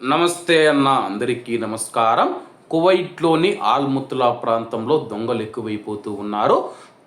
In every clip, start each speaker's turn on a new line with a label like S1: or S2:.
S1: నమస్తే అన్న అందరికీ నమస్కారం. కువైట్లోని ఆల్ముత్లా ప్రాంతంలో దొంగలు ఎక్కువైపోతూ ఉన్నారు.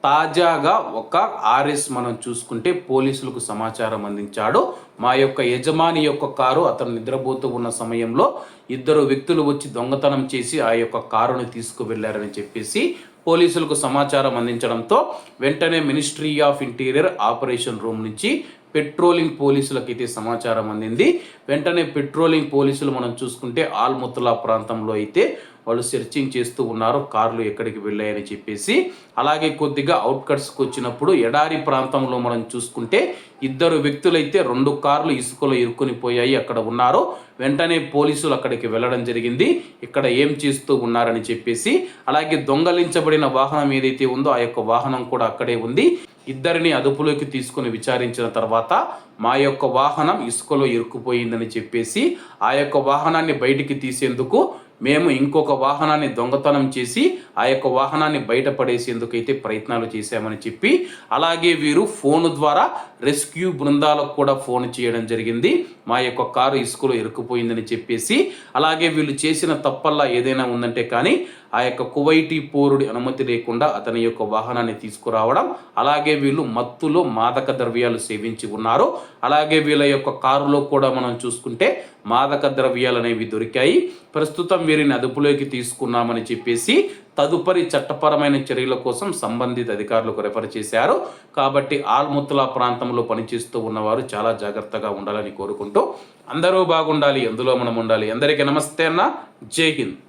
S1: తాజాగా ఒక ఆర్ఎస్ మనం చూసుకుంటే పోలీసులకు సమాచారం అందించాడు. మా యొక్క యజమాని యొక్క కారు అతను నిద్రపోతూ ఉన్న సమయంలో ఇద్దరు వ్యక్తులు వచ్చి దొంగతనం చేసి ఆ యొక్క కారును తీసుకువెళ్ళారని చెప్పేసి పోలీసులకు సమాచారం అందించడంతో వెంటనే ministry of interior operation room నుంచి పెట్రోలింగ్ పోలీసులకు అయితే సమాచారం అందింది. వెంటనే పెట్రోలింగ్ పోలీసులు మనం చూసుకుంటే ఆల్ముతలా ప్రాంతంలో అయితే వాళ్ళు సెర్చింగ్ చేస్తూ ఉన్నారు. కార్లు ఎక్కడికి వెళ్ళాయని చెప్పేసి. అలాగే కొద్దిగా అవుట్కట్స్కి వచ్చినప్పుడు ఎడారి ప్రాంతంలో మనం చూసుకుంటే ఇద్దరు వ్యక్తులైతే రెండు కార్లు ఇసుకలో ఇరుక్కుని పోయాయి. అక్కడ ఉన్నారు. వెంటనే పోలీసులు అక్కడికి వెళ్ళడం జరిగింది. ఇక్కడ ఏం చేస్తూ ఉన్నారని చెప్పేసి. అలాగే దొంగలించబడిన వాహనం ఏదైతే ఉందో ఆ యొక్క వాహనం కూడా అక్కడే ఉంది. ఇద్దరిని అదుపులోకి తీసుకుని విచారించిన తర్వాత మా యొక్క వాహనం ఇసుకలో ఇరుక్కుపోయిందని చెప్పేసి ఆ యొక్క వాహనాన్ని బయటికి తీసేందుకు మేము ఇంకొక వాహనాన్ని దొంగతనం చేసి ఆ యొక్క వాహనాన్ని బయటపడేసేందుకైతే ప్రయత్నాలు చేశామని చెప్పి అలాగే వీరు ఫోన్ ద్వారా రెస్క్యూ బృందాలకు కూడా ఫోన్ చేయడం జరిగింది. మా యొక్క కారు ఇసుకలో ఇరుక్కుపోయిందని చెప్పేసి అలాగే వీళ్ళు చేసిన తప్పల్లా ఏదైనా ఉందంటే కానీ ఆ యొక్క కువైటీ పౌరుడి అనుమతి లేకుండా అతని యొక్క వాహనాన్ని తీసుకురావడం అలాగే వీళ్ళు మత్తులో మాదక ద్రవ్యాలు సేవించి ఉన్నారు. అలాగే వీళ్ళ యొక్క కారులో కూడా మనం చూసుకుంటే మాదక ద్రవ్యాలు అనేవి దొరికాయి. ప్రస్తుతం వీరిని అదుపులోకి తీసుకున్నామని చెప్పేసి తదుపరి చట్టపరమైన చర్యల కోసం సంబంధిత అధికారులకు రెఫర్ చేశారు. కాబట్టి ఆల్ముత్తులా ప్రాంతంలో పనిచేస్తూ ఉన్నవారు చాలా జాగ్రత్తగా ఉండాలని కోరుకుంటూ అందరూ బాగుండాలి ఎందులో మనం ఉండాలి. అందరికీ నమస్తే అన్న. జై హింద్.